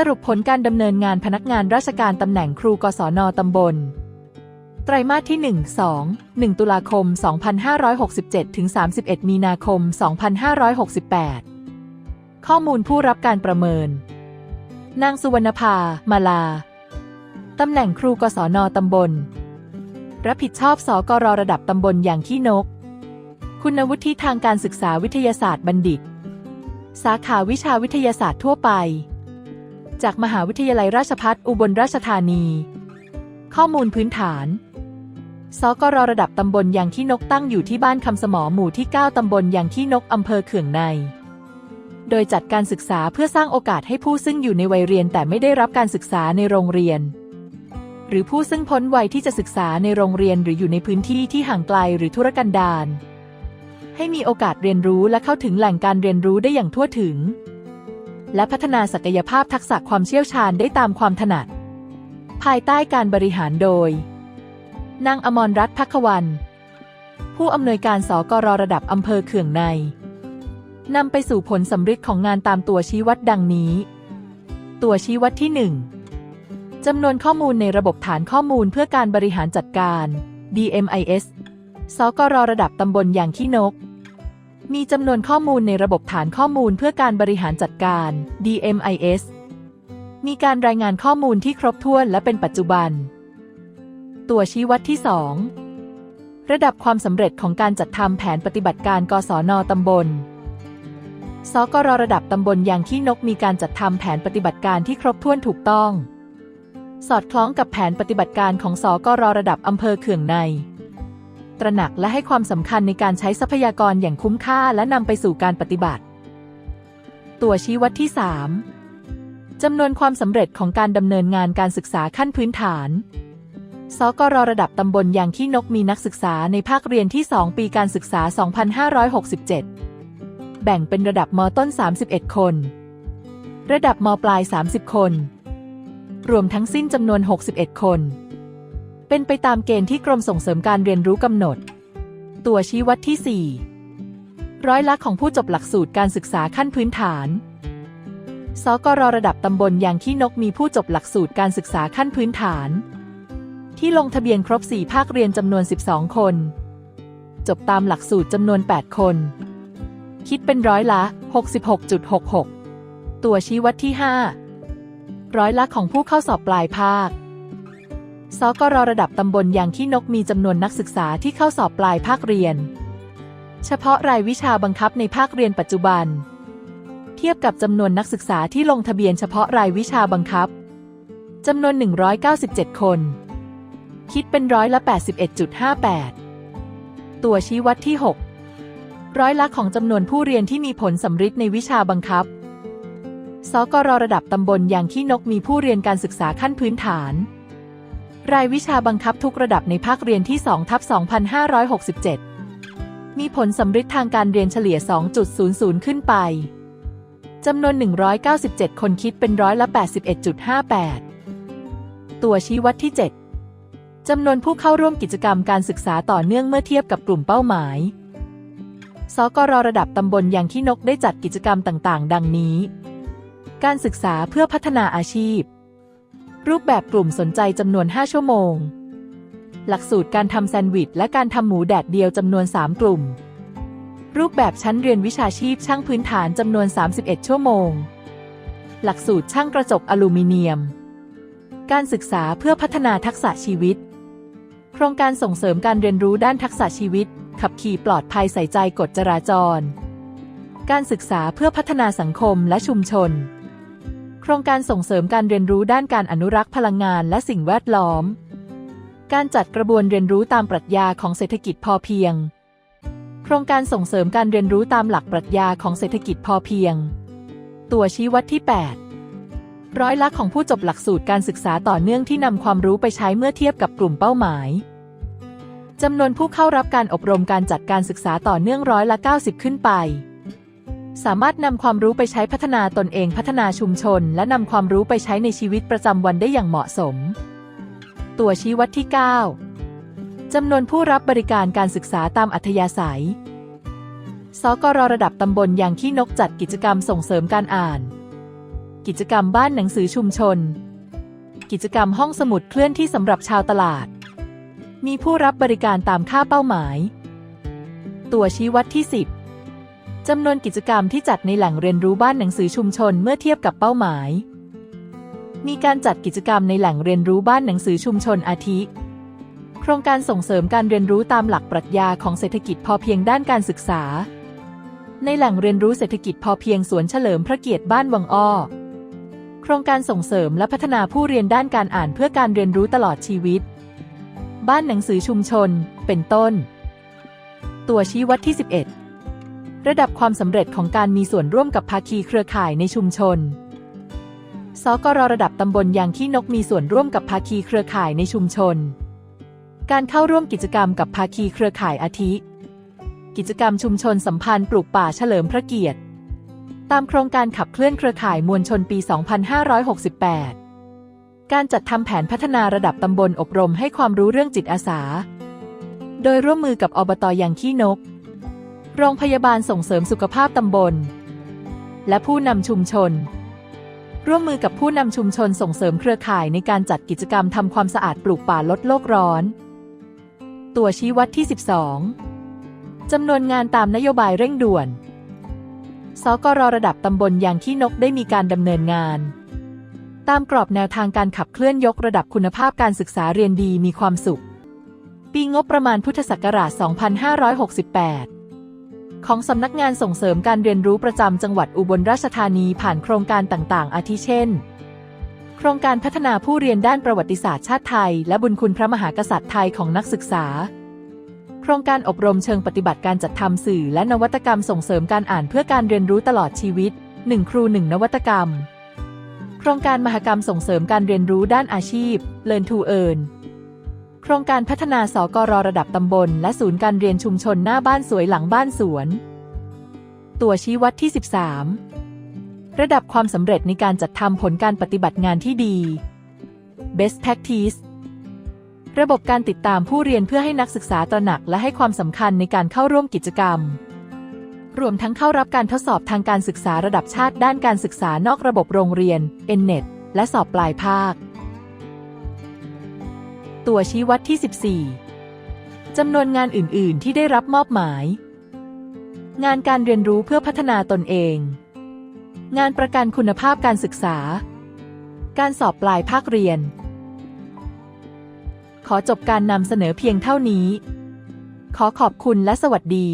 สรุปผลการดำเนินงานพนักงานราชการตำแหน่งครูกศนตำบล ไตรมาสที่ 1 2 1 ตุลาคม 2567 ถึง 31 มีนาคม 2568 ข้อมูลผู้รับการประเมิน นางสุวรรณภา มาลา ตำแหน่งครูกศนตำบล รับผิดชอบสกรระดับตำบลอย่างขี้นก คุณวุฒิทางการศึกษาวิทยาศาสตร์บัณฑิต สาขาวิชาวิทยาศาสตร์ทั่วไป จากมหาวิทยาลัยราชภัฏอุบลราชธานี ข้อมูลพื้นฐานสกรระดับตำบลยางขี้นกตั้งอยู่ที่บ้านคำสมอหมู่ที่ 9 ตำบลยางขี้นกอำเภอเขื่องใน โดยจัดการศึกษาเพื่อสร้างโอกาสให้ผู้ซึ่งอยู่ในวัยเรียนแต่ไม่ได้รับการศึกษาในโรงเรียน หรือผู้ซึ่งพ้นวัยที่จะศึกษาในโรงเรียนหรืออยู่ในพื้นที่ที่ห่างไกลหรือธุรกันดารให้มีโอกาสเรียนรู้และเข้าถึงแหล่งการเรียนรู้ได้อย่างทั่วถึง และพัฒนาศักยภาพทักษะความเชี่ยวชาญได้ตามความถนัด ภายใต้การบริหารโดย นางอมรรัตน์พักวัน ผู้อำนวยการสกรระดับอำเภอเขื่องในนำไปสู่ผลสำฤทธิ์ของงานตามตัวชี้วัดดังนี้ ตัวชี้วัดที่ 1จำนวนข้อมูลในระบบฐานข้อมูลเพื่อการบริหารจัดการ DMIS สกรระดับตำบลอย่างขี้นก มีจำนวนข้อมูลในระบบฐานข้อมูลเพื่อการบริหารจัดการ DMIS มีการรายงานข้อมูลที่ครบถ้วนและเป็นปัจจุบัน ตัวชี้วัดที่ 2 ระดับความสำเร็จของการจัดทำแผนปฏิบัติการกศนตำบล สกรระดับตำบลยางขี้นกมีการจัดทำแผนปฏิบัติการที่ครบถ้วนถูกต้อง สอดคล้องกับแผนปฏิบัติการของสกรระดับอำเภอเขื่องใน ตระหนักและให้ความสำคัญในการใช้ทรัพยากรอย่างคุ้มค่าและนำไปสู่การปฏิบัติ ตัวชี้วัดที่ 3 จำนวนความสำเร็จของการดำเนินงานการศึกษาขั้นพื้นฐาน สกรระดับตำบลยางขี้นกมีนักศึกษาในภาคเรียนที่ 2 ปีการศึกษา 2567 แบ่งเป็นระดับมต้น 31 คน ระดับมปลาย 30 คน รวมทั้งสิ้นจำนวน 61 คน เป็นไปตามเกณฑ์ที่กรมส่งเสริมการเรียนรู้กำหนด ตัวชี้วัดที่ 4 ร้อยละของผู้จบหลักสูตรการศึกษาขั้นพื้นฐาน สกรระดับตำบลยางขี้นกมีผู้จบหลักสูตรการศึกษาขั้นพื้นฐาน ที่ลงทะเบียนครบ 4 ภาคเรียนจำนวน 12 คน จบตามหลักสูตรจำนวน 8 คน คิดเป็นร้อยละ 66.66 ตัวชี้วัดที่ 5 ร้อยละของผู้เข้าสอบปลายภาค สกรระดับตำบลย่างขี้นกมีจำนวนนักศึกษาที่เข้าสอบปลายภาคเรียน เฉพาะรายวิชาบังคับในภาคเรียนปัจจุบัน เทียบกับจำนวนนักศึกษาที่ลงทะเบียนเฉพาะรายวิชาบังคับจำนวน 197 คน คิดเป็นร้อยละ 81.58 ตัวชี้วัดที่ 6 ร้อยละของจำนวนผู้เรียนที่มีผลสำฤทธิ์ในวิชาบังคับ สกรระดับตำบลอย่างขี้นกมีผู้เรียนการศึกษาขั้นพื้นฐาน รายวิชาบังคับทุกระดับในภาคเรียนที่2ทับ2567 มีผลสำฤทธิ์ทางการเรียนเฉลี่ย 2.00 ขึ้นไป จำนวน 197 คนคิดเป็นร้อยละ 81.58 ตัวชี้วัดที่ 7 จำนวนผู้เข้าร่วมกิจกรรมการศึกษาต่อเนื่องเมื่อเทียบกับกลุ่มเป้าหมาย สกรระดับตำบลอย่างขี้นกได้จัดกิจกรรมต่าง ๆ ดังนี้ การศึกษาเพื่อพัฒนาอาชีพ รูปแบบกลุ่มสนใจจำนวน 5 ชั่วโมง หลักสูตรการทำแซนด์วิชและการทำหมูแดดเดียวจำนวน 3 กลุ่ม รูปแบบชั้นเรียนวิชาชีพช่างพื้นฐานจำนวน 31 ชั่วโมง หลักสูตรช่างกระจกอลูมิเนียม การศึกษาเพื่อพัฒนาทักษะชีวิต โครงการส่งเสริมการเรียนรู้ด้านทักษะชีวิต ขับขี่ปลอดภัยใส่ใจกฎจราจร การศึกษาเพื่อพัฒนาสังคมและชุมชน ครงการส่งเสริมการเรียนรู้ด้านการอนุรักษ์พลังงานและสิ่งแวดล้อม การจัดกระบวนเรียนรู้ตามปรัชญาของเศรษฐกิจพอเพียง โครงการส่งเสริมการเรียนรู้ตามหลักปรัชญาของเศรษฐกิจพอเพียง ตัวชี้วัดที่ 8 ร้อยละของผู้จบหลักสูตรการศึกษาต่อเนื่องที่นำความรู้ไปใช้เมื่อเทียบกับกลุ่มเป้าหมายจำนวนผู้เข้ารับการอบรมการจัดการศึกษาต่อเนื่องร้อยละ 90 ขึ้นไป สามารถนำความรู้ไปใช้พัฒนาตนเองพัฒนาชุมชน และนำความรู้ไปใช้ในชีวิตประจำวันได้อย่างเหมาะสม ตัวชี้วัดที่ 9 จำนวนผู้รับบริการการศึกษาตามอัธยาศัย สกรระดับตำบลอย่างขี้นกจัดกิจกรรมส่งเสริมการอ่าน กิจกรรมบ้านหนังสือชุมชน กิจกรรมห้องสมุดเคลื่อนที่สำหรับชาวตลาด มีผู้รับบริการตามค่าเป้าหมาย ตัวชี้วัดที่ 10 จำนวนกิจกรรมที่จัดในแหล่งเรียนรู้บ้านหนังสือชุมชนเมื่อเทียบกับเป้าหมาย มีการจัดกิจกรรมในแหล่งเรียนรู้บ้านหนังสือชุมชนอาทิ โครงการส่งเสริมการเรียนรู้ตามหลักปรัชญาของเศรษฐกิจพอเพียงด้านการศึกษา ในแหล่งเรียนรู้เศรษฐกิจพอเพียงสวนเฉลิมพระเกียรติบ้านวังอ้อ โครงการส่งเสริมและพัฒนาผู้เรียนด้านการอ่านเพื่อการเรียนรู้ตลอดชีวิต บ้านหนังสือชุมชน เป็นต้น ตัวชี้วัดที่ 11 ระดับความสำเร็จของการมีส่วนร่วมกับภาคีเครือข่ายในชุมชน สกรระดับตำบลยางขี้นกมีส่วนร่วมกับภาคีเครือข่ายในชุมชน การเข้าร่วมกิจกรรมกับภาคีเครือข่ายอาทิ กิจกรรมชุมชนสัมพันธ์ปลูกป่าเฉลิมพระเกียรติ ตามโครงการขับเคลื่อนเครือข่ายมวลชนปี 2568 การจัดทำแผนพัฒนาระดับตำบลอบรมให้ความรู้เรื่องจิตอาสา โดยร่วมมือกับอบตยางขี้นก โรงพยาบาลส่งเสริมสุขภาพตำบล และผู้นำชุมชน ร่วมมือกับผู้นำชุมชนส่งเสริมเครือข่ายในการจัดกิจกรรมทำความสะอาดปลูกป่าลดโลกร้อน ตัวชี้วัดที่ 12จำนวนงานตามนโยบายเร่งด่วน สกรระดับตำบลยางขี้นกได้มีการดำเนินงาน ตามกรอบแนวทางการขับเคลื่อนยกระดับคุณภาพการศึกษาเรียนดีมีความสุข ปีงบประมาณพุทธศักราช 2568 ของสำนักงานส่งเสริมการเรียนรู้ประจำจังหวัดอุบลราชธานีผ่านโครงการต่างๆ อาทิเช่น โครงการพัฒนาผู้เรียนด้านประวัติศาสตร์ชาติไทย และบุญคุณพระมหากษัตริย์ไทยของนักศึกษา โครงการอบรมเชิงปฏิบัติการจัดทำสื่อ และนวัตกรรมส่งเสริมการอ่านเพื่อการเรียนรู้ตลอดชีวิต 1 ครู 1 นวัตกรรม โครงการมหกรรมส่งเสริมการเรียนรู้ด้านอาชีพ Learn to Earn ครงการพัฒนาสกรระดับตำบล และศูนย์การเรียนชุมชนหน้าบ้านสวยหลังบ้านสวน ตัวชี้วัดที่ 13 ระดับความสำเร็จในการจัดทำผลการปฏิบัติงานที่ดี Best Practice ระบบการติดตามผู้เรียนเพื่อให้นักศึกษาตระหนักและให้ความสำคัญในการเข้าร่วมกิจกรรม รวมทั้งเข้ารับการทดสอบทางการศึกษาระดับชาติด้านการศึกษานอกระบบโรงเรียน NNET และสอบปลายภาค ตัวชี้วัดที่ 14 จำนวนงานอื่น ๆ ที่ได้รับมอบหมาย งานการเรียนรู้เพื่อพัฒนาตนเอง งานประกันคุณภาพการศึกษา การสอบปลายภาคเรียน ขอจบการนำเสนอเพียงเท่านี้ ขอขอบคุณและสวัสดี